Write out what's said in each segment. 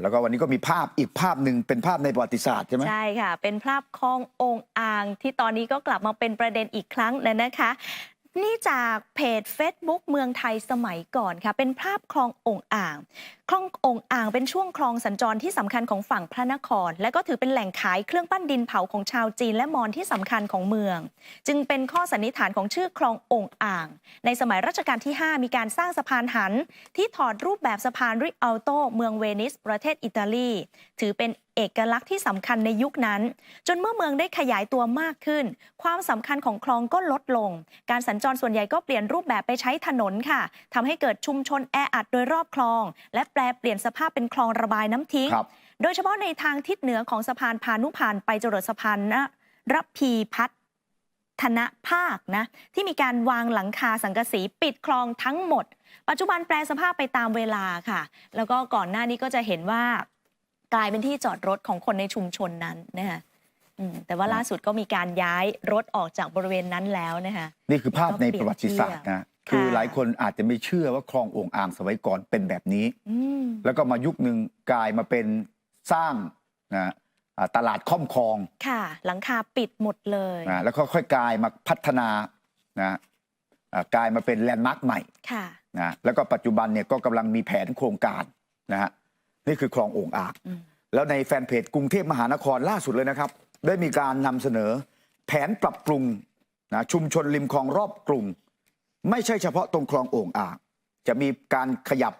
แล้วก็วันนี้ก็มีภาพอีกภาพหนึ่งเป็นภาพในประวัติศาสตร์ใช่ไหมใช่ค่ะ เป็นภาพคลององอ่างที่ตอนนี้ก็กลับมาเป็นประเด็นอีกครั้งแล้วนะคะ นี่จากเพจ Facebook เมืองไทยสมัยก่อนค่ะ เป็นภาพคลององอ่าง คลององอ่างเป็นช่วงคลองสัญจรที่สำคัญของฝั่งพระนคร และก็ถือเป็นแหล่งขายเครื่องปั้นดินเผาของชาวจีนและมอญที่สำคัญของเมือง จึงเป็นข้อสันนิษฐานของชื่อคลององอ่าง ในสมัยรัชกาลที่ 5 มีการสร้างสะพานหัน ที่ถอดรูปแบบสะพานริอัลโตเมืองเวนิส ประเทศอิตาลี ถือเป็น เอกลักษณ์ที่สำคัญในยุคนั้น จนเมื่อเมืองได้ขยายตัวมากขึ้น ความสำคัญของคลองก็ลดลง การสัญจรส่วนใหญ่ก็เปลี่ยนรูปแบบไปใช้ถนนค่ะทำให้เกิดชุมชนแออัดโดยรอบคลอง และแปลเปลี่ยนสภาพเป็นคลองระบายน้ำทิ้งครับโดยเฉพาะในทางทิศเหนือของสะพานพานุพานไปจรดสะพานนะรพีพัฒธนภาคนะที่มีการวางหลังคาสังกะสีปิดคลองทั้งหมด ปัจจุบันแปลสภาพไปตามเวลาค่ะ แล้วก็ก่อนหน้านี้ก็จะเห็นว่า กลายเป็นที่จอดรถของคนในชุมชนนั้นนะคะอืมแต่ว่าล่าสุดก็มีการย้ายรถออกจากบริเวณนั้นแล้วนะคะนี่คือภาพในประวัติศาสตร์นะค่ะคือหลายคนอาจจะไม่เชื่อว่าคลององอ่างสมัยก่อนเป็นแบบนี้อืมแล้วก็มายุคหนึ่งกลายมาเป็นสร้างนะอ่าตลาดค่อมคลอง ค่ะ หลังคาปิดหมดเลยนะแล้วก็ค่อยกลายมาพัฒนานะอ่ากลายมาเป็นแลนด์มาร์คใหม่ ค่ะนะแล้วก็ปัจจุบันเนี่ยก็กำลังมีแผนโครงการนะฮะ นี่คือคลององอ่างอืมแล้วในแฟนเพจกรุงเทพมหานครล่าสุดเลยนะครับ ได้มีการนำเสนอ แผนปรับปรุงนะชุมชนริมคลองรอบกรุง ไม่ใช่เฉพาะตรงคลองโอ่งอ่างจะมีการขยับ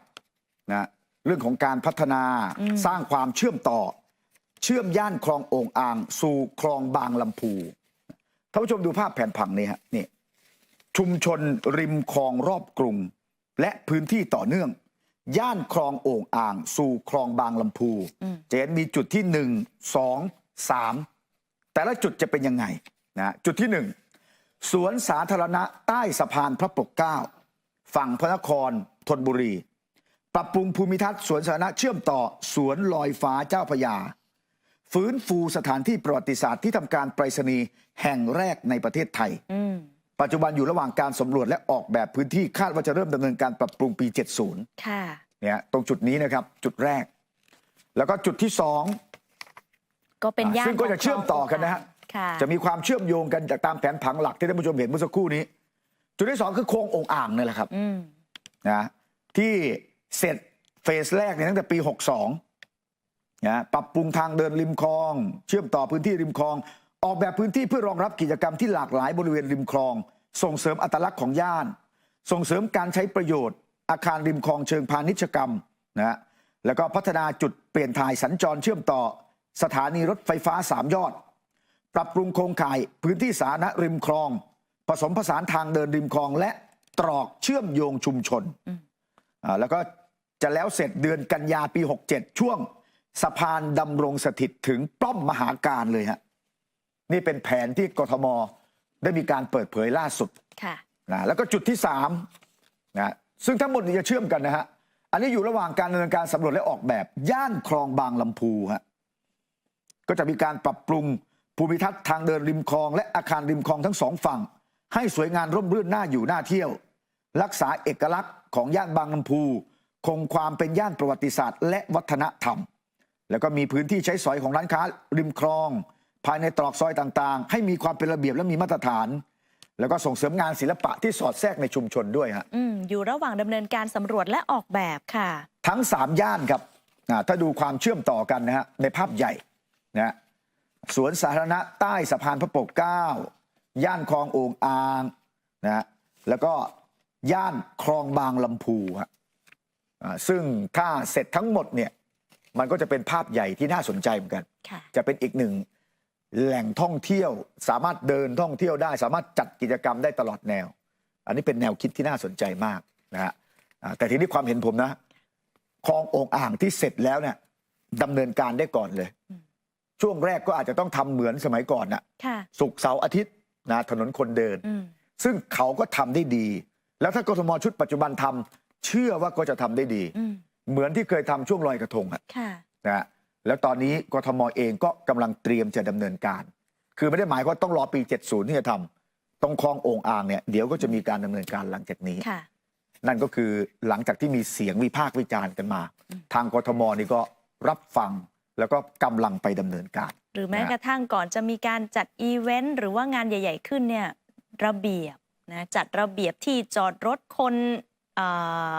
นะเรื่องของการพัฒนาอืมสร้างความเชื่อมต่อ เชื่อมย่านคลองโอ่งอ่าง สู่คลองบางลำพูท่านผู้ชมดูภาพแผนผังนี่ฮะนี่ชุมชนริมคลองรอบกรุง และพื้นที่ต่อเนื่อง ย่านคลองโอ่งอ่าง สู่คลองบางลำพูอืมจะเห็นมีจุดที่หนึ่งสองสามแต่ละจุดจะเป็นยังไงนะจุดที่หนึ่งสวนสาธารณะใต้สะพานพระปกเกล้าฝั่งพระนครธนบุรี ปรับปรุงภูมิทัศน์สวนสาธารณะเชื่อมต่อสวนลอยฟ้าเจ้าพระยา ฟื้นฟูสถานที่ประวัติศาสตร์ที่ทำการไปรษณีย์แห่งแรกในประเทศไทยอืม ปัจจุบันอยู่ระหว่างการสำรวจและออกแบบพื้นที่คาดว่าจะเริ่มดำเนินการปรับปรุงปี 70ค่ะเนี่ยตรงจุดนี้นะครับจุดแรก แล้วก็จุดที่สองก็เป็นย่านซึ่งก็จะเชื่อมต่อกันนะฮะค่ะจะมีความเชื่อมโยงกันจากตามแผนผังหลักที่ท่านผู้ชมเห็นเมื่อสักครู่นี้ จุดที่สองคือโครงองค์อ่างนี่แหละครับอืมนะที่เสร็จเฟสแรกเนี่ยตั้งแต่ปี 62นะปรับปรุงทางเดินริมคลอง เชื่อมต่อพื้นที่ริมคลอง ออกแบบพื้นที่เพื่อรองรับกิจกรรมที่หลากหลายบริเวณริมคลอง ส่งเสริมอัตลักษณ์ของย่าน ส่งเสริมการใช้ประโยชน์ อาคารริมคลองเชิงพาณิชยกรรมนะฮะแล้วก็พัฒนาจุดเปลี่ยนถ่ายสัญจรเชื่อมต่อ สถานีรถไฟฟ้าสามยอด ปรับปรุงโครงข่ายพื้นที่สาธารณะริมคลอง ผสมผสานทางเดินริมคลอง และตรอกเชื่อมโยงชุมชนอ่าแล้วก็จะแล้วเสร็จเดือนกันยาปี 67 ช่วงสะพานดำรงสถิตถึงป้อมมหาการเลยฮะ นี่เป็นแผนที่กทม ได้มีการเปิดเผยล่าสุดค่ะนะแล้วก็จุดที่3นะซึ่งทั้งหมดนี้จะเชื่อมกันนะฮะอันนี้อยู่ระหว่างการดำเนินการสำรวจและออกแบบ ย่านคลองบางลำพูฮะก็จะมีการปรับปรุงภูมิทัศน์ทางเดินริมคลอง และอาคารริมคลองทั้งสองฝั่ง ให้สวยงามร่มรื่นน่าอยู่น่าเที่ยว รักษาเอกลักษณ์ของย่านบางลำพู คงความเป็นย่านประวัติศาสตร์ และวัฒนธรรม แล้วก็มีพื้นที่ใช้สอยของร้านค้าริมคลอง ภายในตรอกซอยต่างๆ ให้มีความเป็นระเบียบและมีมาตรฐาน แล้วก็ส่งเสริมงานศิลปะที่สอดแทรกในชุมชนด้วยฮะอืมอยู่ระหว่างดำเนินการสำรวจและออกแบบค่ะ ทั้ง 3 ย่านครับอ่าถ้าดูความเชื่อมต่อกันนะฮะในภาพใหญ่นะฮะสวนสาธารณะใต้สะพานพระปกเกล้าย่านคลองโอ่งอางนะฮะแล้วก็ย่านคลองบางลำพูฮะอ่าซึ่งถ้าเสร็จทั้งหมดเนี่ยมันก็จะเป็นภาพใหญ่ที่น่าสนใจเหมือนกัน ค่ะ จะเป็นอีกหนึ่ง แหล่งท่องเที่ยว สามารถเดินท่องเที่ยวได้ สามารถจัดกิจกรรมได้ตลอดแนว อันนี้เป็นแนวคิดที่น่าสนใจมากนะฮะอ่าแต่ทีนี้ความเห็นผมนะคลององอ่างที่เสร็จแล้วเนี่ยดำเนินการได้ก่อนเลยอืมช่วงแรกก็อาจจะต้องทำเหมือนสมัยก่อนนะค่ะศุกร์เสาร์อาทิตย์นะถนนคนเดินอืมซึ่งเขาก็ทำได้ดี แล้วถ้ากทมชุดปัจจุบันทำเชื่อว่าก็จะทำได้ดีอืมเหมือนที่เคยทำช่วงลอยกระทงอะค่ะนะฮะ แล้วตอนนี้กทมเองก็กำลังเตรียมจะดำเนินการ คือไม่ได้หมายความว่าต้องรอปี 70 ที่จะทำตรงคลองโอ่งอ่างเนี่ยเดี๋ยวก็จะมีการดำเนินการหลังจากนี้ค่ะนั่นก็คือหลังจากที่มีเสียงวิพากษ์วิจารณ์กันมาอืมทางกทมนี่ก็รับฟังแล้วก็กำลังไปดำเนินการ หรือแม้นะฮะกระทั่งก่อนจะมีการจัดอีเวนต์หรือว่างานใหญ่ ๆ ขึ้นเนี่ยระเบียบนะจัดระเบียบที่จอดรถคนเอ่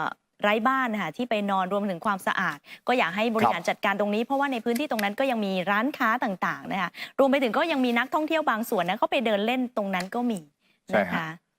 อ ไร้บ้านนะคะที่ไปนอนรวมถึงความสะอาด ก็อยากให้บริหารจัดการตรงนี้ เพราะว่าในพื้นที่ตรงนั้นก็ยังมีร้านค้าต่างๆนะคะรวมไปถึงก็ยังมีนักท่องเที่ยวบางส่วนนะเขาไปเดินเล่นตรงนั้นก็มีใช่นะฮะคะ